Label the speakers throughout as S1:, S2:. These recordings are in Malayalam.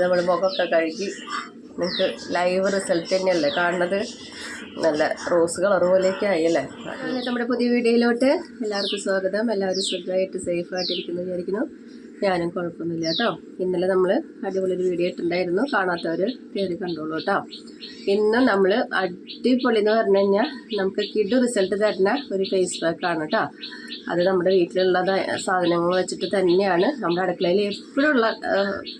S1: നമ്മൾ മുഖമൊക്കെ കഴുകി നിങ്ങൾക്ക് ലൈവ് റിസൾട്ട് തന്നെയല്ലേ? കാണുന്നത് നല്ല റോസ് കളർ പോലെയൊക്കെ ആയല്ലേ? അങ്ങനെ നമ്മുടെ പുതിയ വീഡിയോയിലോട്ട് എല്ലാവർക്കും സ്വാഗതം. എല്ലാവരും സുഖമായിട്ട് സേഫായിട്ടിരിക്കുന്നു വിചാരിക്കുന്നു. ഞാനും കുഴപ്പമൊന്നുമില്ല കേട്ടോ. ഇന്നലെ നമ്മൾ അടിപൊളി ഒരു വീഡിയോ ഇട്ടുണ്ടായിരുന്നു കാണാത്തവർ കയറി കണ്ടോളൂ കേട്ടോ. ഇന്ന് നമ്മൾ അടിപൊളി എന്ന് പറഞ്ഞു കഴിഞ്ഞാൽ നമുക്ക് കിഡ് റിസൾട്ട് തരുന്ന ഒരു ഫേസ് പാക്കാണ് കേട്ടോ. അത് നമ്മുടെ വീട്ടിലുള്ള സാധനങ്ങൾ വെച്ചിട്ട് തന്നെയാണ്. നമ്മുടെ അടുക്കളയിൽ എപ്പോഴുള്ള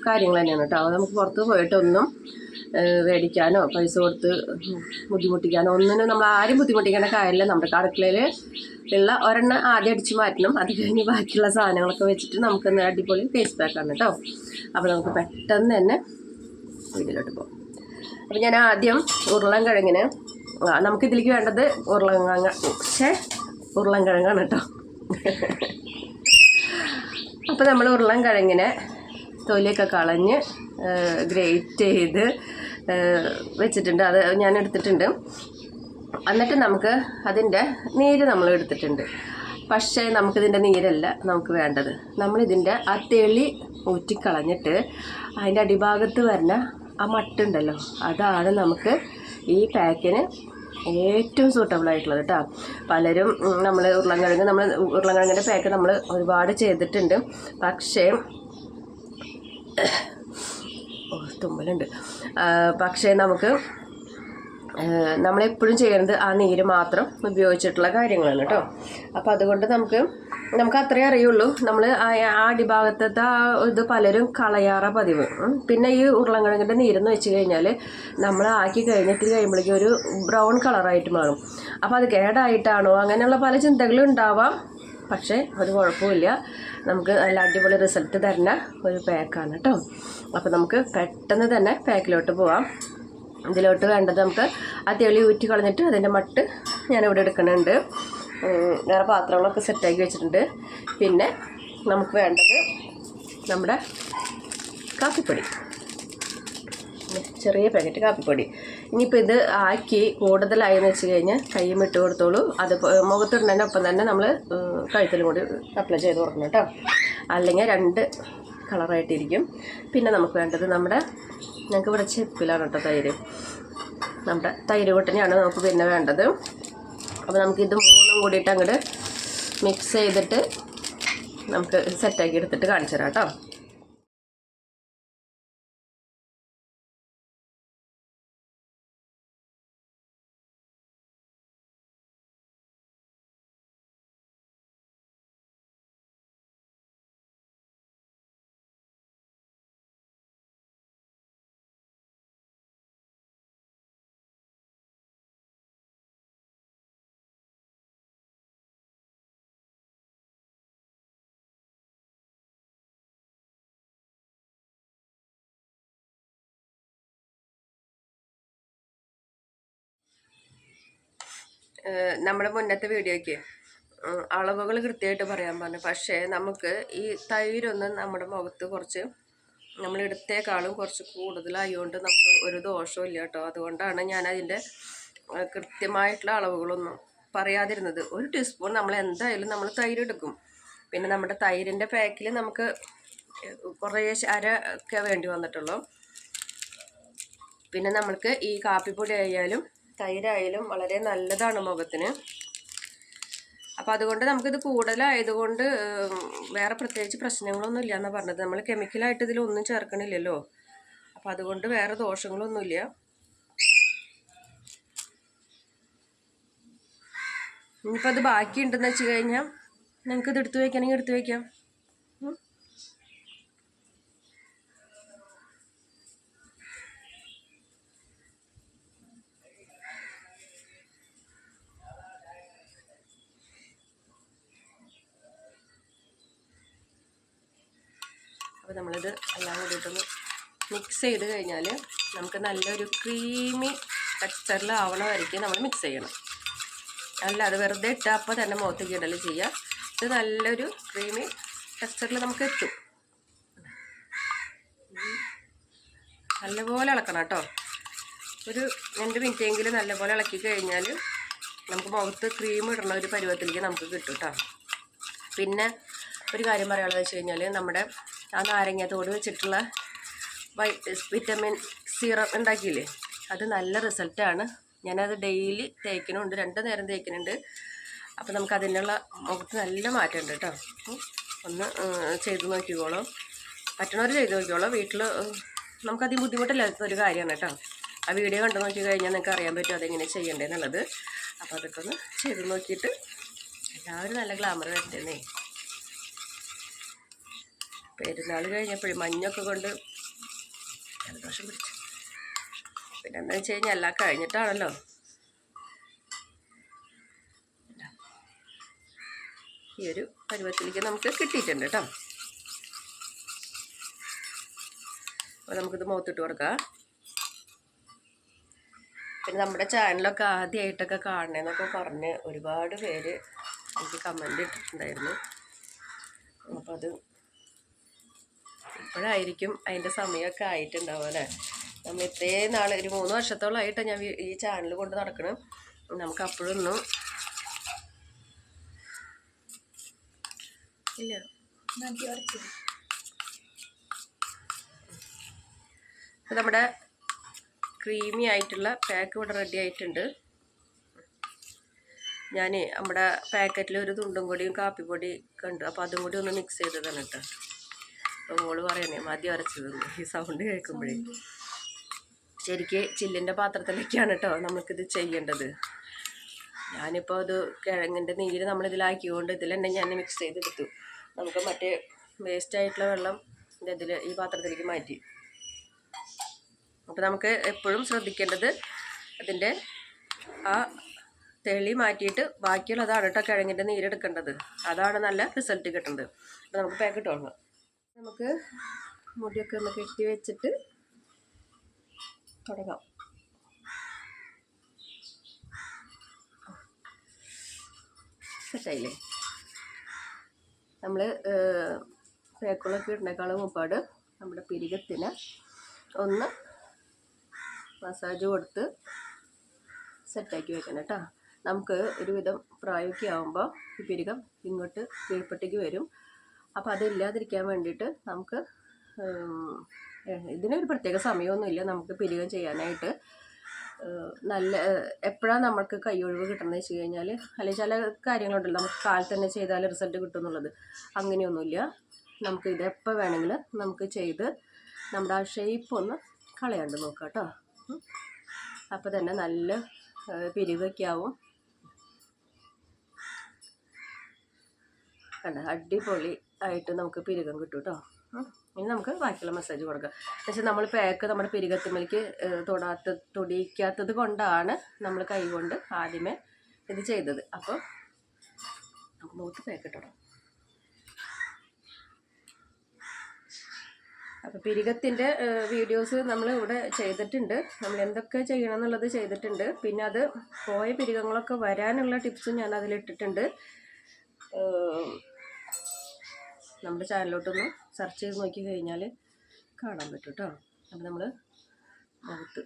S1: കാര്യങ്ങൾ തന്നെയാണ് കേട്ടോ. അത് നമുക്ക് പുറത്ത് പോയിട്ടൊന്നും മേടിക്കാനോ പൈസ കൊടുത്ത് ബുദ്ധിമുട്ടിക്കാനോ ഒന്നിനും നമ്മൾ ആരും ബുദ്ധിമുട്ടിക്കേണ്ട കാര്യമില്ല. നമ്മുടെ അടുക്കളയിൽ ഉള്ള ഒരെണ്ണം ആദ്യം അടിച്ച് മാറ്റണം. അത് കഴിഞ്ഞ് ബാക്കിയുള്ള സാധനങ്ങളൊക്കെ വെച്ചിട്ട് നമുക്ക് അടിപൊളി ഫേസ് പാക്കാണ് കേട്ടോ അപ്പോൾ നമുക്ക് പെട്ടെന്ന് തന്നെ വീട്ടിലോട്ട് പോകും. അപ്പോൾ ഞാൻ ആദ്യം ഉരുളൻ കിഴങ്ങിന് നമുക്കിതിലേക്ക് വേണ്ടത് ഉരുളൻ പക്ഷേ ഉരുളൻ കിഴങ്ങാണ് കേട്ടോ അപ്പോൾ നമ്മൾ ഉരുളൻ കിഴങ്ങിനെ തൊലിയൊക്കെ കളഞ്ഞ് ഗ്രേറ്റ് ചെയ്ത് വെച്ചിട്ടുണ്ട്. അത് ഞാൻ എടുത്തിട്ടുണ്ട്. എന്നിട്ട് നമുക്ക് അതിന്റെ നീര് നമ്മൾ എടുത്തിട്ടുണ്ട്. പക്ഷേ നമുക്കിതിന്റെ നീരല്ല നമുക്ക് വേണ്ടത്. നമ്മളിതിന്റെ ആ തെളി ഊറ്റിക്കളഞ്ഞിട്ട് അതിന്റെ അടിഭാഗത്ത് വരുന്ന ആ മട്ടുണ്ടല്ലോ അതാണ് നമുക്ക് ഈ പാക്കിന് ഏറ്റവും സൂട്ടബിൾ ആയിട്ടുള്ളത് കേട്ടോ പലരും നമ്മൾ ഉരുളൻകിഴങ്ങ് നമ്മൾ ഉരുളൻകിഴങ്ങിന്റെ പാക്ക് നമ്മൾ ഒരുപാട് ചെയ്തിട്ടുണ്ട്. പക്ഷേ ഓ തുമ്മലുണ്ട്. പക്ഷേ നമുക്ക് നമ്മളെപ്പോഴും ചെയ്യുന്നത് ആ നീര് മാത്രം ഉപയോഗിച്ചിട്ടുള്ള കാര്യങ്ങളാണ് കേട്ടോ. അപ്പോൾ അതുകൊണ്ട് നമുക്ക് നമുക്ക് അത്രേ അറിയുള്ളൂ. നമ്മൾ ആ അടിഭാഗത്തത്തെ ആ ഇത് പലരും കളയാറ പതിവ്. പിന്നെ ഈ ഉരുളങ്കിഴങ്ങിന്റെ നീരെന്ന് വെച്ച് കഴിഞ്ഞാൽ നമ്മൾ ആക്കി കഴിഞ്ഞിട്ട് കഴിയുമ്പോഴേക്കും ഒരു ബ്രൗൺ കളറായിട്ട് മാറും. അപ്പോൾ അത് കേടായിട്ടാണോ? അങ്ങനെയുള്ള പല ചിന്തകളും ഉണ്ടാവാം പക്ഷേ ഒരു കുഴപ്പമില്ല നമുക്ക് നല്ല അടിപൊളി റിസൾട്ട് തരുന്ന ഒരു പാക്കാണ് കേട്ടോ. അപ്പോൾ നമുക്ക് പെട്ടെന്ന് തന്നെ പാക്കിലോട്ട് പോവാം. ഇതിലോട്ട് വേണ്ടത് നമുക്ക് ആ തെളി ഊറ്റി കളഞ്ഞിട്ട് അതിന്റെ മട്ട് ഞാനിവിടെ എടുക്കുന്നുണ്ട്. വേറെ പാത്രങ്ങളൊക്കെ സെറ്റാക്കി വെച്ചിട്ടുണ്ട്. പിന്നെ നമുക്ക് വേണ്ടത് നമ്മുടെ കാപ്പിപ്പൊടി. ചെറിയ പാക്കറ്റ് കാപ്പിപ്പൊടി. ഇനിയിപ്പോൾ ഇത് ആക്കി കൂടുതലായി എന്ന് വെച്ച് കഴിഞ്ഞാൽ കയ്യും ഇട്ട് കൊടുത്തോളൂ. അത് മുഖത്തിടുന്നതിനൊപ്പം തന്നെ നമ്മൾ കഴുത്തിലും കൂടി അപ്ലൈ ചെയ്ത് കൊടുക്കണം കേട്ടോ. അല്ലെങ്കിൽ രണ്ട് കളറായിട്ടിരിക്കും. പിന്നെ നമുക്ക് വേണ്ടത് നമ്മുടെ ഞങ്ങൾക്ക് ഇവിടെ ചെപ്പിലാണ് കേട്ടോ തൈര്. നമ്മുടെ തൈര് കൊട്ടനെയാണ് നമുക്ക് പിന്നെ വേണ്ടത്. അപ്പോൾ നമുക്കിത് മൂന്നും കൂടിയിട്ട് അങ്ങോട്ട് മിക്സ് ചെയ്തിട്ട് നമുക്ക് സെറ്റാക്കി എടുത്തിട്ട് കാണിച്ചു തരാം കേട്ടോ. നമ്മുടെ മുന്നത്തെ വീഡിയോയ്ക്ക് അളവുകൾ കൃത്യമായിട്ട് പറയാൻ പറഞ്ഞു. പക്ഷേ നമുക്ക് ഈ തൈരൊന്നും നമ്മുടെ മുഖത്ത് കുറച്ച് നമ്മൾ എടുത്തേക്കാളും കുറച്ച് കൂടുതലായതുകൊണ്ട് നമുക്ക് ഒരു ദോഷവും ഇല്ല കേട്ടോ. അതുകൊണ്ടാണ് ഞാൻ അതിന്റെ കൃത്യമായിട്ടുള്ള അളവുകളൊന്നും പറയാതിരുന്നത്. ഒരു ടീസ്പൂൺ നമ്മൾ എന്തായാലും നമ്മൾ തൈര് എടുക്കും പിന്നെ നമ്മുടെ തൈരിന്റെ പാക്കിൽ നമുക്ക് കുറേ അര ഒക്കെ വേണ്ടി വന്നിട്ടുള്ളൂ. പിന്നെ നമ്മൾക്ക് ഈ കാപ്പിപ്പൊടി ആയാലും തൈരായാലും വളരെ നല്ലതാണ് മുഖത്തിന്. അപ്പം അതുകൊണ്ട് നമുക്കിത് കൂടുതലായതുകൊണ്ട് വേറെ പ്രത്യേകിച്ച് പ്രശ്നങ്ങളൊന്നും ഇല്ല എന്നാണ് പറഞ്ഞത്. നമ്മൾ കെമിക്കലായിട്ട് ഇതിലൊന്നും ചേർക്കണില്ലല്ലോ. അപ്പം അതുകൊണ്ട് വേറെ ദോഷങ്ങളൊന്നുമില്ല. ഇനിയിപ്പോൾ അത് ബാക്കിയുണ്ടെന്ന് വെച്ച് കഴിഞ്ഞാൽ നിങ്ങൾക്ക് ഇത് എടുത്തു വയ്ക്കണമെങ്കിൽ എടുത്തു വയ്ക്കാം അപ്പോൾ നമ്മളിത് എല്ലാം കൂടിയിട്ടൊന്ന് മിക്സ് ചെയ്ത് കഴിഞ്ഞാൽ നമുക്ക് നല്ലൊരു ക്രീമി ടെക്സ്ചറിൽ വരയ്ക്ക് നമ്മൾ മിക്സ് ചെയ്യണം. അല്ല അത് വെറുതെ ഇട്ടാൽ അപ്പോൾ തന്നെ മുഖത്തേക്ക് ഇടൽ ചെയ്യുക ഇത് നല്ലൊരു ക്രീമി ടെക്സ്ചറിൽ നമുക്ക് എത്തും നല്ലപോലെ ഇളക്കണം കേട്ടോ. ഒരു രണ്ട് മിനിറ്റെങ്കിലും നല്ലപോലെ ഇളക്കി കഴിഞ്ഞാൽ നമുക്ക് മുഖത്ത് ക്രീം ഇടണ ഒരു പരുവത്തിലേക്ക് നമുക്ക് കിട്ടും കേട്ടോ. പിന്നെ ഒരു കാര്യം പറയാനുള്ളത് വെച്ച് കഴിഞ്ഞാൽ നമ്മുടെ ആ നാരങ്ങ തോട് വെച്ചിട്ടുള്ള വൈ വിറ്റമിൻ സീറം ഉണ്ടാക്കിയില്ലേ? അത് നല്ല റിസൾട്ടാണ്. ഞാനത് ഡെയിലി തേക്കണുണ്ട് രണ്ട് നേരം തേക്കുന്നുണ്ട്. അപ്പോൾ നമുക്ക് അതിനുള്ള മുഖത്ത് നല്ല മാറ്റമുണ്ട് കേട്ടോ. ഒന്ന് ചെയ്ത് നോക്കിക്കോളൂ. പറ്റണവർ ചെയ്ത് നോക്കിക്കോളൂ. വീട്ടിൽ നമുക്കധികം ബുദ്ധിമുട്ടില്ലാത്ത ഒരു കാര്യമാണ് കേട്ടോ. ആ വീഡിയോ കണ്ടു നോക്കി കഴിഞ്ഞാൽ നിങ്ങൾക്ക് അറിയാൻ പറ്റും അതെങ്ങനെ ചെയ്യേണ്ടതെന്നുള്ളത് അപ്പോൾ അതൊക്കെ ഒന്ന് ചെയ്ത് നോക്കിയിട്ട് എല്ലാവരും നല്ല ഗ്ലാമർ വരട്ടേന്നേ പെരുന്നാൾ കഴിഞ്ഞപ്പോഴും മഞ്ഞൊക്കെ കൊണ്ട് ജലദോഷം പിടിച്ചു. പിന്നെ എന്താ വെച്ച് കഴിഞ്ഞാൽ എല്ലാം കഴിഞ്ഞിട്ടാണല്ലോ. ഈ ഒരു പരുവത്തിലേക്ക് നമുക്ക് കിട്ടിയിട്ടുണ്ട് കേട്ടോ. അപ്പോൾ നമുക്കിത് മുഖത്തിട്ട് കൊടുക്കാം. പിന്നെ നമ്മുടെ ചാനലൊക്കെ ആദ്യമായിട്ടൊക്കെ കാണണമെന്നൊക്കെ പറഞ്ഞ് ഒരുപാട് പേര് എനിക്ക് കമന്റ് ഇട്ടിട്ടുണ്ടായിരുന്നു. അപ്പോൾ അത് ഇപ്പോഴായിരിക്കും അതിന്റെ സമയമൊക്കെ ആയിട്ടുണ്ടാവും അല്ലേ? നമ്മൾ ഇത്രയും നാൾ ഒരു മൂന്ന് വർഷത്തോളമായിട്ട് ഞാൻ ഈ ചാനൽ കൊണ്ട് നടക്കണം. നമുക്ക് അപ്പോഴൊന്നും ഇല്ല നമ്മുടെ ക്രീമി ആയിട്ടുള്ള പാക്ക് ഇവിടെ റെഡി ആയിട്ടുണ്ട്. ഞാൻ നമ്മുടെ പാക്കറ്റിൽ ഒരു തുണ്ടും കൂടിയും കാപ്പിപ്പൊടി കണ്ടു അപ്പോൾ അതും കൂടി ഒന്ന് മിക്സ് ചെയ്തതാണ് കേട്ടോ അപ്പോൾ മോൾ പറയണേ മതി അരച്ചത് ഈ സൗണ്ട് കേൾക്കുമ്പോഴേ. ശരിക്ക് ചില്ലിന്റെ പാത്രത്തിലേക്കാണ് കേട്ടോ നമുക്കിത് ചെയ്യേണ്ടത്. ഞാനിപ്പോൾ അത് കിഴങ്ങിന്റെ നീര് നമ്മളിതിലാക്കിക്കൊണ്ട് ഇതിൽ തന്നെ ഞാൻ മിക്സ് ചെയ്തെടുത്തു. നമുക്ക് മറ്റേ വേസ്റ്റ് ആയിട്ടുള്ള വെള്ളം ഇതിൽ ഈ പാത്രത്തിലേക്ക് മാറ്റി. അപ്പോൾ നമുക്ക് എപ്പോഴും ശ്രദ്ധിക്കേണ്ടത് അതിന്റെ ആ തെളി മാറ്റിയിട്ട് ബാക്കിയുള്ളതാണ് കേട്ടോ കിഴങ്ങിന്റെ നീരെടുക്കേണ്ടത് അതാണ് നല്ല റിസൾട്ട് കിട്ടുന്നത്. അപ്പോൾ നമുക്ക് പാക്കറ്റ് വാങ്ങാം നമുക്ക് മുടിയൊക്കെ ഒന്ന് കെട്ടി വെച്ചിട്ട് തുടങ്ങാം. സെറ്റായില്ലേ? നമ്മൾ പേക്കുളൊക്കെ ഇടുന്നേക്കാളും മുമ്പാട് നമ്മുടെ പിരികത്തിന് ഒന്ന് മസാജ് കൊടുത്ത് സെറ്റാക്കി വെക്കണം കേട്ടോ. നമുക്ക് ഒരുവിധം പ്രായമൊക്കെ ആകുമ്പോൾ ഈ പിരികം ഇങ്ങോട്ട് കീഴ്പെട്ടേക്ക് വരും. അപ്പോൾ അതില്ലാതിരിക്കാൻ വേണ്ടിയിട്ട് നമുക്ക് ഇതിനൊരു പ്രത്യേക സമയമൊന്നുമില്ല നമുക്ക് പിരികം ചെയ്യാനായിട്ട്. നല്ല എപ്പോഴാണ് നമുക്ക് കൈയൊഴിവ് കിട്ടുന്നത് വെച്ച് കഴിഞ്ഞാൽ അല്ലെങ്കിൽ ചില കാര്യങ്ങളുണ്ടല്ലോ നമുക്ക് കാൽ തന്നെ ചെയ്താൽ റിസൾട്ട് കിട്ടും എന്നുള്ളത്. അങ്ങനെയൊന്നുമില്ല. നമുക്ക് ഇതെപ്പോൾ എപ്പോൾ വേണമെങ്കിലും നമുക്ക് ചെയ്ത് നമ്മുടെ ആ ഷേപ്പ് ഒന്ന് കളയാണ്ട് നോക്കാം കേട്ടോ. അപ്പോൾ തന്നെ നല്ല പിരിവൊക്കെ ആവും. കണ്ട? അടിപൊളി. ആയിട്ട് നമുക്ക് പിരികം കിട്ടും കേട്ടോ ഇനി നമുക്ക് ബാക്കിയുള്ള മസാജ് കൊടുക്കാം. പക്ഷേ നമ്മൾ പാക്ക് നമ്മുടെ പിരികത്തുമ്മലേക്ക് തൊടാത്ത തൊടിയിക്കാത്തത് കൊണ്ടാണ് നമ്മൾ കൈ കൊണ്ട് ആദ്യമേ ഇത് ചെയ്തത്. അപ്പോൾ നമുക്ക് മുഖത്ത് പാക്ക് ഇട്ടണം അപ്പോൾ പിരികത്തിന്റെ വീഡിയോസ് നമ്മൾ ഇവിടെ ചെയ്തിട്ടുണ്ട്. നമ്മൾ എന്തൊക്കെ ചെയ്യണം എന്നുള്ളത് ചെയ്തിട്ടുണ്ട്. പിന്നെ അത് പോയ പിരികങ്ങളൊക്കെ വരാനുള്ള ടിപ്സും ഞാൻ അതിലിട്ടിട്ടുണ്ട് നമ്മുടെ ചാനലിലോട്ടൊന്ന് സെർച്ച് ചെയ്ത് നോക്കി കഴിഞ്ഞാൽ കാണാൻ പറ്റും കേട്ടോ അപ്പോൾ നമ്മൾ മുഖത്ത്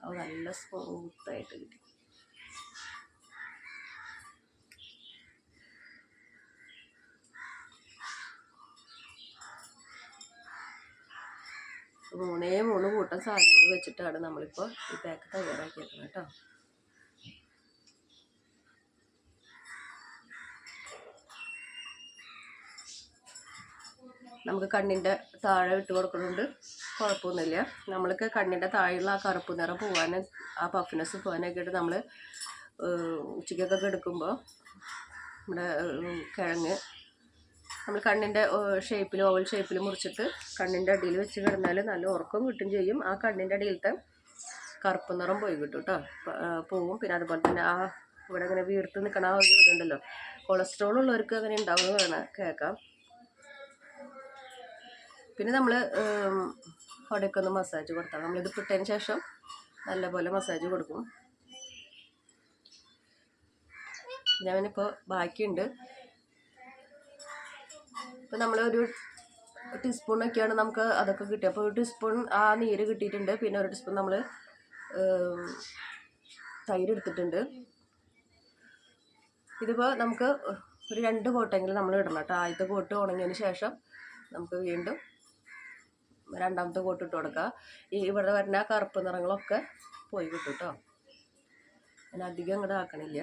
S1: അത് നല്ല സ്മൂത്തായിട്ട് കിട്ടി. മൂന്നേ മൂന്ന് കൂട്ടം സാധനങ്ങൾ വെച്ചിട്ടാണ് നമ്മളിപ്പോൾ ഈ പാക്ക് തയ്യാറാക്കിയേക്കുന്നത് കേട്ടോ നമുക്ക് കണ്ണിന്റെ താഴെ ഇട്ട് കൊടുക്കുന്നുണ്ട് കുഴപ്പമൊന്നുമില്ല. നമ്മൾക്ക് കണ്ണിന്റെ താഴെയുള്ള ആ കറുപ്പ് നിറം പോകാനും ആ പഫിനെസ് പോകാനൊക്കെ ആയിട്ട് നമ്മൾ ഉച്ചയ്ക്കൊക്കെ എടുക്കുമ്പോൾ നമ്മുടെ കിഴങ്ങ് നമ്മൾ കണ്ണിന്റെ ഷേപ്പിൽ ഓവൽ ഷേപ്പിൽ മുറിച്ചിട്ട് കണ്ണിന്റെ അടിയിൽ വെച്ച് കിടന്നാൽ നല്ല ഉറക്കം കിട്ടും ചെയ്യും. ആ കണ്ണിന്റെ അടിയിലത്തെ കറുപ്പ് നിറം പോയി കിട്ടും കേട്ടോ. പോവും. പിന്നെ അതുപോലെ തന്നെ ആ ഇവിടെ ഇങ്ങനെ വീർത്ത് നിൽക്കണ ആ ഒരു ഇതുണ്ടല്ലോ. കൊളസ്ട്രോൾ ഉള്ളവർക്ക് അങ്ങനെ ഉണ്ടാവുമെന്ന് വേണം കേൾക്കാം. പിന്നെ നമ്മൾ അവിടെയൊക്കെ മസാജ് കൊടുത്താൽ നമ്മളിത് ഇട്ടതിന് ശേഷം നല്ലപോലെ മസാജ് കൊടുക്കും. ഞാനിപ്പോൾ ബാക്കിയുണ്ട്. ഇപ്പം നമ്മളൊരു ടീസ്പൂണൊക്കെയാണ് നമുക്ക് അതൊക്കെ കിട്ടിയത് അപ്പോൾ ഒരു ടീസ്പൂൺ ആ നീര് കിട്ടിയിട്ടുണ്ട്. പിന്നെ ഒരു ടീസ്പൂൺ നമ്മൾ തൈര് എടുത്തിട്ടുണ്ട്. ഇതിപ്പോൾ നമുക്ക് ഒരു രണ്ട് കോട്ടെങ്കിലും നമ്മൾ ഇടണം കേട്ടോ. ആദ്യത്തെ കോട്ട് ഉണങ്ങിയതിന് ശേഷം നമുക്ക് വീണ്ടും രണ്ടാമത്തെ കോട്ട് ഇട്ട് കൊടുക്കുക. ഈ ഇവിടെ വരുന്ന കറുപ്പ് നിറങ്ങളൊക്കെ പോയി കിട്ടും കേട്ടോ ഞാൻ അധികം ഇങ്ങോട്ട് ആക്കണില്ല.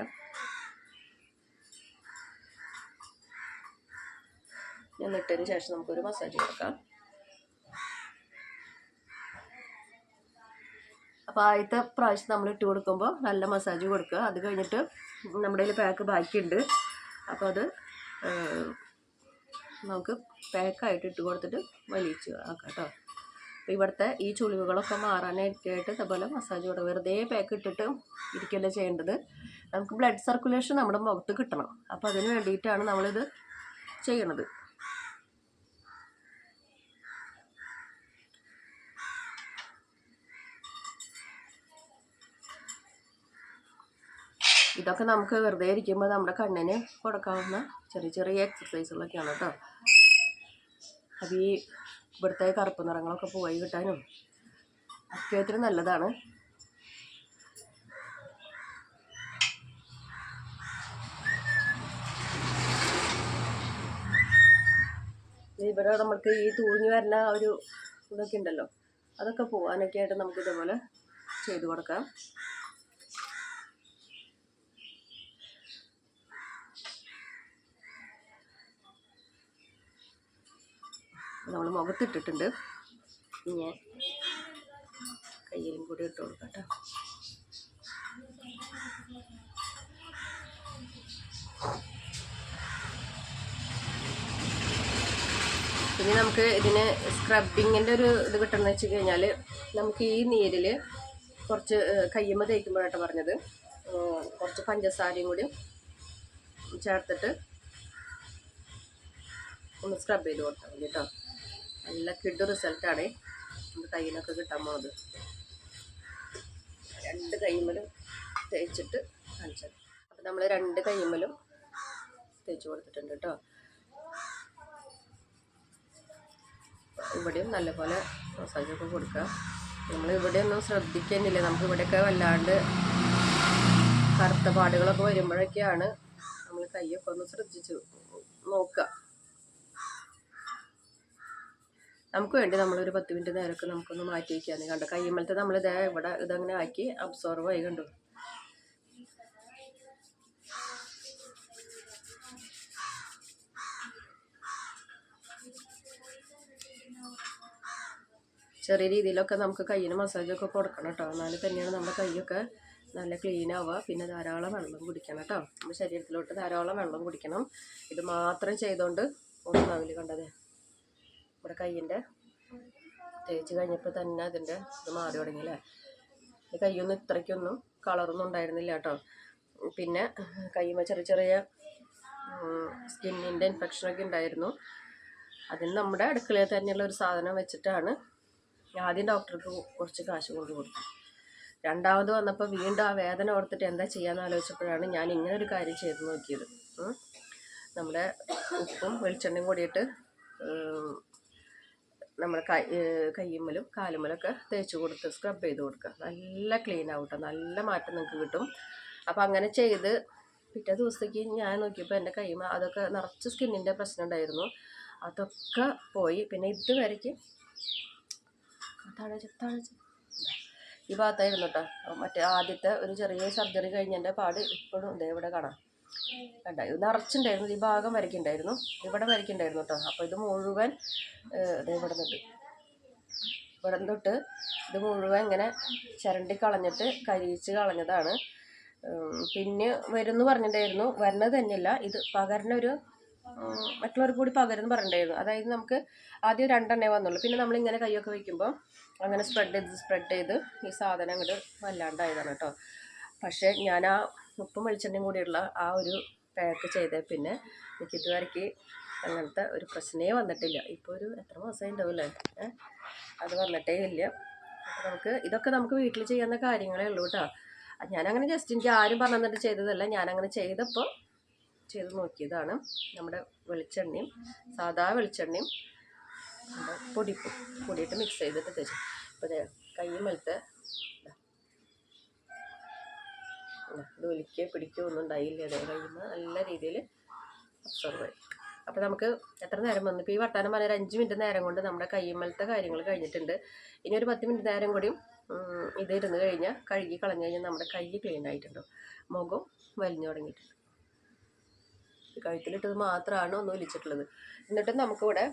S1: ഞാൻ ഇട്ടതിന് ശേഷം നമുക്കൊരു മസാജ് കൊടുക്കാം. അപ്പോൾ ആദ്യത്തെ പ്രാവശ്യം നമ്മൾ ഇട്ട് കൊടുക്കുമ്പോൾ നല്ല മസാജ് കൊടുക്കുക. അത് കഴിഞ്ഞിട്ട് നമ്മുടെ കയ്യിൽ പാക്ക് ബാക്കിയുണ്ട്. അപ്പോൾ അത് നമുക്ക് പാക്കായിട്ട് ഇട്ട് കൊടുത്തിട്ട് വലിച്ച് ആക്കാം കേട്ടോ അപ്പോൾ ഇവിടുത്തെ ഈ ചുളിവുകളൊക്കെ മാറാനായിട്ട് ഇതേപോലെ മസാജ് കൊടുക്കുക വെറുതെ പാക്ക് ഇട്ടിട്ട് ഇരിക്കല്ലേ ചെയ്യേണ്ടത്. നമുക്ക് ബ്ലഡ് സർക്കുലേഷൻ നമ്മുടെ മുഖത്ത് കിട്ടണം. അപ്പോൾ അതിന് വേണ്ടിയിട്ടാണ് നമ്മളിത് ചെയ്യണത്. ഇതൊക്കെ നമുക്ക് വെറുതെ ഇരിക്കുമ്പോൾ നമ്മുടെ കണ്ണിന് കൊടുക്കാവുന്ന ചെറിയ ചെറിയ എക്സസൈസുകളൊക്കെയാണ് കേട്ടോ. അപ്പോൾ ഈ ഇവിടുത്തെ കറുപ്പ് നിറങ്ങളൊക്കെ പോയി കിട്ടാനും ഒത്തിരി നല്ലതാണ്. ഇവിടെ നമുക്ക് ഈ തൂങ്ങി വരുന്ന ഒരു ഇതൊക്കെ ഉണ്ടല്ലോ. അതൊക്കെ പോകാനൊക്കെ ആയിട്ട് നമുക്ക് ഇതേപോലെ ചെയ്തു കൊടുക്കാം. നമ്മൾ മുഖത്തിട്ടിട്ടുണ്ട്. ഇനി കയ്യിലും കൂടി ഇട്ട് കൊടുക്കാം കേട്ടോ ഇനി നമുക്ക് ഇതിന് സ്ക്രബിങ്ങിന്റെ ഒരു ഇത് കിട്ടണമെന്ന് വെച്ച് കഴിഞ്ഞാൽ നമുക്ക് ഈ നീരിൽ കുറച്ച് കയ്യമ്മ തേക്കുമ്പോഴാണ് പറഞ്ഞത്. കുറച്ച് പഞ്ചസാരയും കൂടി ചേർത്തിട്ട് ഒന്ന് സ്ക്രബ് ചെയ്ത് കൊടുത്താൽ മതി കേട്ടോ നല്ല കിഡ് റിസൾട്ടാണ്. നമ്മുടെ കയ്യിലൊക്കെ കിട്ടാൻ പോകുന്നത് രണ്ട് കൈമലും തേച്ചിട്ട് കാണിച്ചത്. അപ്പം നമ്മൾ രണ്ട് കൈമലും തേച്ച് കൊടുത്തിട്ടുണ്ട് കേട്ടോ ഇവിടെയും നല്ലപോലെ മസാജൊക്കെ കൊടുക്കുക. നമ്മൾ ഇവിടെയൊന്നും ശ്രദ്ധിക്കുന്നില്ല. നമുക്ക് ഇവിടെയൊക്കെ വല്ലാണ്ട് കറുത്ത പാടുകളൊക്കെ വരുമ്പോഴൊക്കെയാണ് നമ്മൾ കൈയൊക്കെ ഒന്ന് ശ്രദ്ധിച്ച് നോക്കുക. നമുക്ക് വേണ്ടി നമ്മളൊരു പത്ത് മിനിറ്റ് നേരമൊക്കെ നമുക്കൊന്ന് മാറ്റി വയ്ക്കാന്ന് കണ്ടു. കയ്യുമ്പലത്തെ നമ്മൾ ഇതേ ഇവിടെ ഇതങ്ങനെ ആക്കി അബ്സോർവ് ആയി കണ്ടു. ചെറിയ രീതിയിലൊക്കെ നമുക്ക് കയ്യിന് മസാജൊക്കെ കൊടുക്കണം കേട്ടോ. എന്നാലും തന്നെയാണ് നമ്മുടെ കൈയൊക്കെ നല്ല ക്ലീൻ ആവുക. പിന്നെ ധാരാളം വെള്ളം കുടിക്കണം കേട്ടോ. നമ്മുടെ ശരീരത്തിലോട്ട് ധാരാളം വെള്ളം കുടിക്കണം. ഇത് മാത്രം ചെയ്തുകൊണ്ട് ഒന്നാവില്ല കണ്ടത്. നമ്മുടെ കയ്യിന്റെ. തേച്ച് കഴിഞ്ഞപ്പോൾ തന്നെ അതിന്റെ ഇത് മാറി തുടങ്ങിയില്ലേ? ഈ കയ്യൊന്നും ഇത്രയ്ക്കൊന്നും കളറൊന്നും ഉണ്ടായിരുന്നില്ല കേട്ടോ. പിന്നെ കയ്യുമ്പോൾ ചെറിയ ചെറിയ സ്കിന്നിന്റെ ഇൻഫെക്ഷനൊക്കെ ഉണ്ടായിരുന്നു. അതിന് നമ്മുടെ അടുക്കളയിൽ തന്നെയുള്ള ഒരു സാധനം വെച്ചിട്ടാണ് ആദ്യം ഡോക്ടർക്ക് കുറച്ച് കാശ് കൊണ്ട് കൊടുത്തു രണ്ടാമത് വന്നപ്പോൾ വീണ്ടും ആ വേദന ഓർത്തിട്ട് എന്താ ചെയ്യാമെന്ന് ആലോചിച്ചപ്പോഴാണ് ഞാൻ ഇങ്ങനെ ഒരു കാര്യം ചെയ്ത് നോക്കിയത്. നമ്മുടെ ഉപ്പും വെളിച്ചെണ്ണയും കൂടിയിട്ട് ഉം, നമ്മുടെ കൈ കയ്യുമ്മലും കാലുമ്മലൊക്കെ തേച്ച് കൊടുത്ത് സ്ക്രബ് ചെയ്ത് കൊടുക്കുക. നല്ല ക്ലീൻ ആവട്ടെ നല്ല മാറ്റം നിങ്ങൾക്ക് കിട്ടും. അപ്പോൾ അങ്ങനെ ചെയ്ത് പിറ്റേ ദിവസത്തേക്ക് ഞാൻ നോക്കിയപ്പോൾ എന്റെ കൈമ അതൊക്കെ നിറച്ച് സ്കിന്നിന്റെ പ്രശ്നം ഉണ്ടായിരുന്നു. അതൊക്കെ പോയി. പിന്നെ ഇതുവരയ്ക്ക് ഈ ഭാഗത്തായിരുന്നു കേട്ടോ മറ്റേ ആദ്യത്തെ ഒരു ചെറിയ സർജറി കഴിഞ്ഞ കഴിഞ്ഞതിന്റെ പാട് ഇപ്പോഴും ഇതേ ഇവിടെ കാണാം. കണ്ട ഇത് നിറച്ചുണ്ടായിരുന്നു ഈ ഭാഗം വരയ്ക്കുണ്ടായിരുന്നു ഇവിടെ വരയ്ക്കുണ്ടായിരുന്നു കേട്ടോ. അപ്പോൾ ഇത് മുഴുവൻ ഇവിടെ നിന്നിട്ട് ഇവിടെ തൊട്ട് ഇത് മുഴുവൻ ഇങ്ങനെ ചിരണ്ടി കളഞ്ഞിട്ട് കരിയിച്ച് കളഞ്ഞതാണ്. പിന്നെ വരുമെന്ന് പറഞ്ഞിട്ടുണ്ടായിരുന്നു വരുന്നത് തന്നെയല്ല ഇത് പകരനൊരു മറ്റുള്ളവർ കൂടി പകരുന്ന് പറഞ്ഞിട്ടുണ്ടായിരുന്നു. അതായത് നമുക്ക് ആദ്യം രണ്ടെണ്ണേ വന്നുള്ളൂ. പിന്നെ നമ്മളിങ്ങനെ കൈയൊക്കെ വയ്ക്കുമ്പോൾ അങ്ങനെ സ്പ്രെഡ് ചെയ്ത് സ്പ്രെഡ് ചെയ്ത് ഈ സാധനം അങ്ങോട്ട് വല്ലാണ്ടായതാണ് കേട്ടോ. പക്ഷേ ഞാൻ ആ ഉപ്പും വെളിച്ചെണ്ണയും കൂടിയുള്ള ആ ഒരു പാക്ക് ചെയ്തേ പിന്നെ എനിക്ക് ഇതുവരയ്ക്ക് അങ്ങനത്തെ ഒരു പ്രശ്നമേ വന്നിട്ടില്ല. ഇപ്പോൾ ഒരു എത്ര മാസമായി ഉണ്ടാവില്ലേ അത് വന്നിട്ടേ ഇല്ല. നമുക്ക് ഇതൊക്കെ നമുക്ക് വീട്ടിൽ ചെയ്യുന്ന കാര്യങ്ങളേ ഉള്ളൂ കേട്ടോ ഞാനങ്ങനെ ജസ്റ്റ് എനിക്ക് ആരും പറഞ്ഞു തന്നിട്ട് ചെയ്തതല്ല. ഞാനങ്ങനെ ചെയ്തപ്പോൾ ചെയ്ത് നോക്കിയതാണ് നമ്മുടെ വെളിച്ചെണ്ണയും സാധാ വെളിച്ചെണ്ണയും പൊടിപ്പും പൊടിയിട്ട് മിക്സ് ചെയ്തിട്ട് തേച്ചു അപ്പോൾ കൈ വെളുത്ത് ഇത് വിളിക്കുക പിടിക്കുകയോ ഒന്നും ഉണ്ടായില്ല അതേ കയ്യുമ്പോൾ നല്ല രീതിയിൽ അബ്സോർവ് ആയി അപ്പോൾ നമുക്ക് എത്ര നേരം വന്നു? ഇപ്പോൾ ഈ വർത്താനം പറഞ്ഞ ഒരു അഞ്ച് മിനിറ്റ് നേരം കൊണ്ട് നമ്മുടെ കയ്യുമ്മലത്തെ കാര്യങ്ങൾ കഴിഞ്ഞിട്ടുണ്ട്. ഇനി ഒരു പത്ത് മിനിറ്റ് നേരം കൂടിയും ഇതിരുന്ന് കഴിഞ്ഞാൽ കഴുകി കളഞ്ഞു കഴിഞ്ഞാൽ നമ്മുടെ കൈ ക്ലീൻ ആയിട്ടുണ്ട്? മുഖം വലിഞ്ഞു തുടങ്ങിയിട്ടുണ്ട്. കഴുത്തിലിട്ടത് മാത്രമാണ് ഒന്ന് ഒലിച്ചിട്ടുള്ളത് എന്നിട്ട് നമുക്കിവിടെ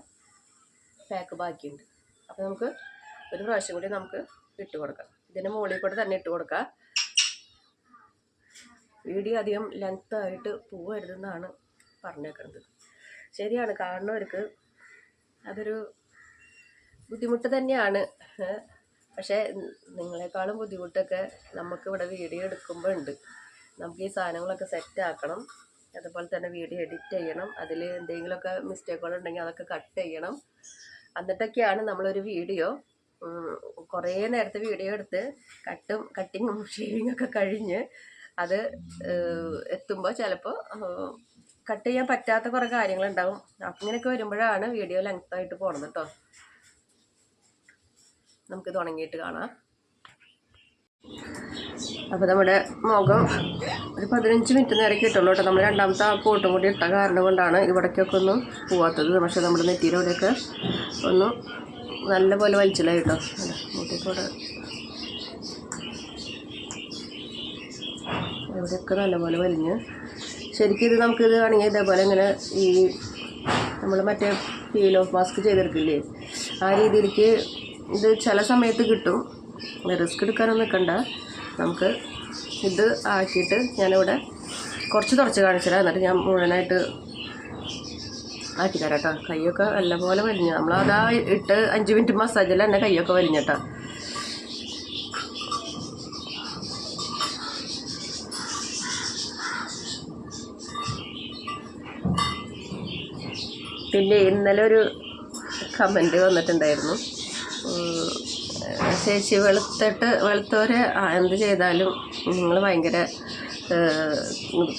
S1: പാക്ക് ബാക്കിയുണ്ട്. അപ്പോൾ നമുക്ക് ഒരു പ്രാവശ്യം കൂടി നമുക്ക് ഇട്ട് കൊടുക്കാം. ഇതിന് മുകളിൽ കൂടെ തന്നെ ഇട്ട് കൊടുക്കാം. വീഡിയോ അധികം ലെങ്ത് ആയിട്ട് പോകരുതെന്നാണ് പറഞ്ഞേക്കുന്നത് ശരിയാണ് കാണുന്നവർക്ക് അതൊരു ബുദ്ധിമുട്ട് തന്നെയാണ്. പക്ഷേ നിങ്ങളെക്കാളും ബുദ്ധിമുട്ടൊക്കെ നമുക്കിവിടെ വീഡിയോ എടുക്കുമ്പോൾ ഉണ്ട് നമുക്ക് ഈ സാധനങ്ങളൊക്കെ സെറ്റ് ആക്കണം. അതുപോലെ തന്നെ വീഡിയോ എഡിറ്റ് ചെയ്യണം. അതിൽ എന്തെങ്കിലുമൊക്കെ മിസ്റ്റേക്കുകളുണ്ടെങ്കിൽ അതൊക്കെ കട്ട് ചെയ്യണം. എന്നിട്ടൊക്കെയാണ് നമ്മളൊരു വീഡിയോ കുറേ നേരത്തെ വീഡിയോ എടുത്ത് കട്ടും കട്ടിങ്ങും ഷേവിങ്ങൊക്കെ കഴിഞ്ഞ് അത് എത്തുമ്പോൾ ചിലപ്പോൾ കട്ട് ചെയ്യാൻ പറ്റാത്ത കുറേ കാര്യങ്ങളുണ്ടാവും. അപ്പം ഇങ്ങനെയൊക്കെ വരുമ്പോഴാണ് വീഡിയോ ലെങ്ത് ആയിട്ട് പോണത് കേട്ടോ നമുക്ക് ഉണങ്ങിയിട്ട് കാണാം. അപ്പോൾ നമ്മുടെ മുഖം ഒരു പതിനഞ്ച് മിനിറ്റ് നേരെ കിട്ടുള്ളൂ കേട്ടോ നമ്മൾ രണ്ടാമത്തെ ആ കോട്ടും കൂടി ഇട്ട കാരണം കൊണ്ടാണ് ഇവിടേക്കൊക്കെ ഒന്നും പോവാത്തത്. പക്ഷേ നമ്മുടെ നെറ്റിയിലൂടെയൊക്കെ ഒന്ന് നല്ലപോലെ വലിച്ചില്ല കേട്ടോ മുട്ടിക്കൂടെ ഇവിടെയൊക്കെ നല്ലപോലെ വലിഞ്ഞ്. ശരിക്കും ഇത് നമുക്കിത് ആണെങ്കിൽ ഇതേപോലെ ഇങ്ങനെ ഈ നമ്മൾ മറ്റേ പീൽ ഓഫ് മാസ്ക് ചെയ്തെടുക്കില്ലേ? ആ രീതിയിലേക്ക് ഇത് ചില സമയത്ത് കിട്ടും. റിസ്ക് എടുക്കാനൊന്നും നിൽക്കണ്ട നമുക്ക് ഇത് ആക്കിയിട്ട് ഞാനിവിടെ കുറച്ച് തുടച്ച് കാണിച്ചു തരാം. എന്നിട്ട് ഞാൻ മുഴുവനായിട്ട് ആക്കി തരാം കേട്ടോ. കൈയൊക്കെ നല്ലപോലെ വലിഞ്ഞു. നമ്മളതാ ഇട്ട് അഞ്ച് മിനിറ്റ് മസാജിൽ തന്നെ കൈയൊക്കെ വലിഞ്ഞിട്ടാ പിന്നെ ഇന്നലെ ഒരു കമന്റ് വന്നിട്ടുണ്ടായിരുന്നു. ചേച്ചി വെളുത്തിട്ട് വെളുത്തവരെ എന്ത് ചെയ്താലും നിങ്ങൾ ഭയങ്കര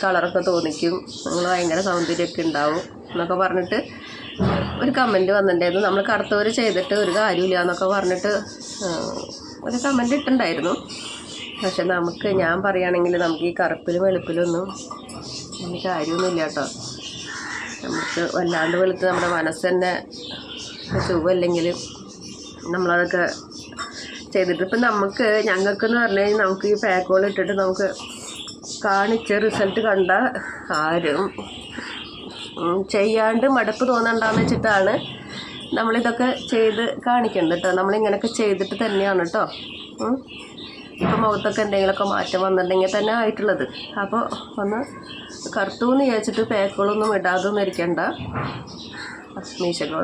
S1: കളറൊക്കെ തോന്നിക്കും. നിങ്ങൾ ഭയങ്കര സൗന്ദര്യമൊക്കെ ഉണ്ടാവും എന്നൊക്കെ പറഞ്ഞിട്ട് ഒരു കമന്റ് വന്നിട്ടുണ്ടായിരുന്നു. നമ്മൾ കറുത്തവർ ചെയ്തിട്ട് ഒരു കാര്യമില്ല എന്നൊക്കെ പറഞ്ഞിട്ട് ഒരു കമന്റ് ഇട്ടുണ്ടായിരുന്നു പക്ഷെ നമുക്ക് ഞാൻ പറയുകയാണെങ്കിൽ നമുക്ക് ഈ കറുപ്പിലും വെളുപ്പിലൊന്നും എനിക്ക് കാര്യമൊന്നുമില്ല കേട്ടോ. നമുക്ക് വല്ലാണ്ട് വെളുത്ത് നമ്മുടെ മനസ്സ് തന്നെ സുഖമല്ലെങ്കിൽ നമ്മളതൊക്കെ ചെയ്തിട്ട് ഇപ്പം നമുക്ക് ഞങ്ങൾക്കെന്ന് പറഞ്ഞു കഴിഞ്ഞാൽ നമുക്ക് ഈ പാക്കോൾ ഇട്ടിട്ട് നമുക്ക് കാണിച്ച് റിസൾട്ട് കണ്ട ആരും ചെയ്യാണ്ട് മടുപ്പ് തോന്നണ്ടെന്ന് വെച്ചിട്ടാണ് നമ്മളിതൊക്കെ ചെയ്ത് കാണിക്കുന്നത് കേട്ടോ. നമ്മളിങ്ങനെയൊക്കെ ചെയ്തിട്ട് തന്നെയാണ് കേട്ടോ. ഇപ്പം മുഖത്തൊക്കെ എന്തെങ്കിലുമൊക്കെ മാറ്റം വന്നിട്ടുണ്ടെങ്കിൽ തന്നെ ആയിട്ടുള്ളത്. അപ്പോൾ ഒന്ന് കറുത്തു എന്ന് വിചാരിച്ചിട്ട് ഇടാതെ ഇടാതൊന്നും ഇരിക്കണ്ട. മീശൊക്കെ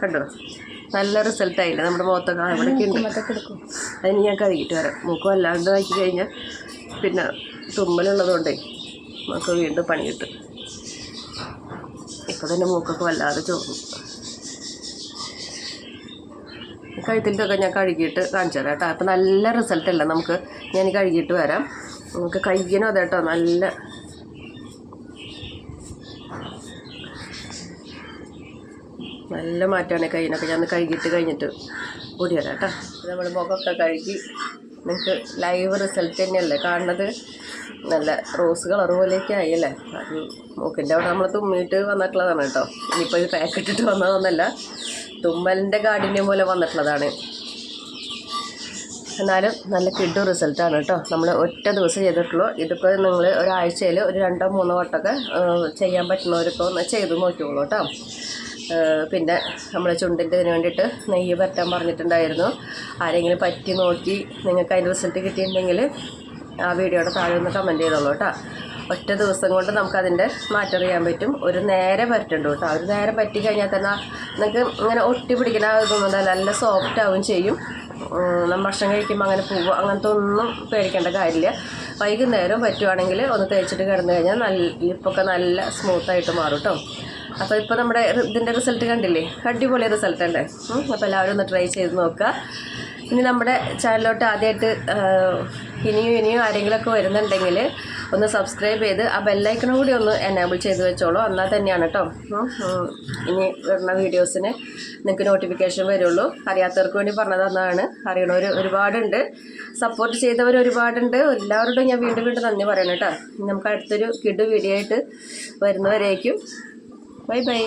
S1: കണ്ടോ? നല്ല റിസൾട്ട് ആയില്ല? നമ്മുടെ മുഖത്തൊക്കെ ഉണ്ട്. അതിന് ഞാൻ കഴുകിയിട്ട് വരാം. മുഖം അല്ലാണ്ട് ആക്കി കഴിഞ്ഞാൽ പിന്നെ തുമ്മലുള്ളതുകൊണ്ടേ നമുക്ക് വീണ്ടും പണി കിട്ടും. ഇപ്പം തന്നെ മൂക്കൊക്കെ വല്ലാതെ ചോർന്നു കഴുത്തിലൊക്കെ ഞാൻ കഴുകിയിട്ട് കാണിച്ചു തരാം കേട്ടോ. അപ്പം നല്ല റിസൾട്ടല്ല നമുക്ക്? ഞാൻ കഴുകിയിട്ട് വരാം. നമുക്ക് കയ്യനും അതെ കേട്ടോ നല്ല. നല്ല മാറ്റമാണ് കയ്യിനൊക്കെ ഞാൻ കഴുകിയിട്ട് കഴിഞ്ഞിട്ട് കൂടി വരാം കേട്ടോ. നമ്മൾ മുഖമൊക്കെ കഴുകി നിങ്ങൾക്ക് ലൈവ് റിസൾട്ട് തന്നെയല്ലേ? കാണുന്നത് നല്ല റോസ് കളർ പോലെയൊക്കെ ആയല്ലേ? അത് മൂക്കിന്റെ അവിടെ നമ്മൾ തുമ്മിയിട്ട് വന്നിട്ടുള്ളതാണ് കേട്ടോ. ഇനിയിപ്പോൾ ഇത് പാക്കറ്റിട്ട് വന്നതൊന്നല്ല. തുമ്മലിന്റെ കാഠിന്യം പോലെ വന്നിട്ടുള്ളതാണ്. എന്നാലും നല്ല കിഡു റിസൾട്ടാണ് കേട്ടോ. നമ്മൾ ഒറ്റ ദിവസം ചെയ്തിട്ടുള്ളൂ. ഇതിപ്പോൾ നിങ്ങൾ ഒരാഴ്ചയിൽ ഒരു രണ്ടോ മൂന്നോ വട്ടമൊക്കെ ചെയ്യാൻ പറ്റുന്നവരൊക്കെ ഒന്ന് ചെയ്ത് നോക്കിയോളൂ കേട്ടോ. പിന്നെ നമ്മൾ ചുണ്ടിന്റെ ഇതിന് വേണ്ടിയിട്ട് നെയ്യ് പറ്റാൻ പറഞ്ഞിട്ടുണ്ടായിരുന്നു. ആരെങ്കിലും പറ്റി നോക്കി നിങ്ങൾക്ക് അതിന്റെ റിസൾട്ട് കിട്ടിയിട്ടുണ്ടെങ്കിൽ ആ വീഡിയോയുടെ താഴെ ഒന്ന് കമന്റ് ചെയ്തോളൂ കേട്ടോ. ഒറ്റ ദിവസം കൊണ്ട് നമുക്കതിന്റെ മാറ്റം അറിയാൻ പറ്റും. ഒരു നേരെ പറ്റുണ്ട് കേട്ടോ. ഒരു നേരെ പറ്റി കഴിഞ്ഞാൽ തന്നെ നിങ്ങൾക്ക് ഇങ്ങനെ ഒട്ടി പിടിക്കുന്ന ഇതൊന്നും നല്ല സോഫ്റ്റ് ആവും ചെയ്യും. നമ്മൾ ഭക്ഷണം കഴിക്കുമ്പോൾ അങ്ങനെ പോവുക അങ്ങനത്തെ ഒന്നും പേടിക്കേണ്ട കാര്യമില്ല. വൈകുന്നേരം പറ്റുവാണെങ്കിൽ ഒന്ന് തേച്ചിട്ട് കിടന്നു കഴിഞ്ഞാൽ നല്ല ലിപ്പൊക്കെ നല്ല സ്മൂത്തായിട്ട് മാറും കേട്ടോ അപ്പോൾ ഇപ്പോൾ നമ്മുടെ ഇതിന്റെ റിസൾട്ട് കണ്ടില്ലേ? അടിപൊളി റിസൾട്ട് അല്ലേ? അപ്പോൾ എല്ലാവരും ഒന്ന് ട്രൈ ചെയ്ത് നോക്കുക. ഇനി നമ്മുടെ ചാനലിലോട്ട് ആദ്യമായിട്ട് ഇനിയും ഇനിയും ആരെങ്കിലുമൊക്കെ വരുന്നുണ്ടെങ്കിൽ ഒന്ന് സബ്സ്ക്രൈബ് ചെയ്ത് ആ ബെല്ലൈക്കണും കൂടി ഒന്ന് എനേബിൾ ചെയ്ത് വെച്ചോളൂ. എന്നാൽ തന്നെയാണ് കേട്ടോ. ഇനി വരുന്ന വീഡിയോസിന് നിങ്ങൾക്ക് നോട്ടിഫിക്കേഷൻ വരുള്ളൂ. അറിയാത്തവർക്ക് വേണ്ടി പറഞ്ഞു തന്നതാണ് അറിയണവർ ഒരുപാടുണ്ട്. സപ്പോർട്ട് ചെയ്തവർ ഒരുപാടുണ്ട്. എല്ലാവരോടും ഞാൻ വീണ്ടും വീണ്ടും നന്ദി പറയണം കേട്ടോ നമുക്ക് അടുത്തൊരു കിഡ് വീഡിയോ ആയിട്ട് വരുന്നവരേക്കും. Bye bye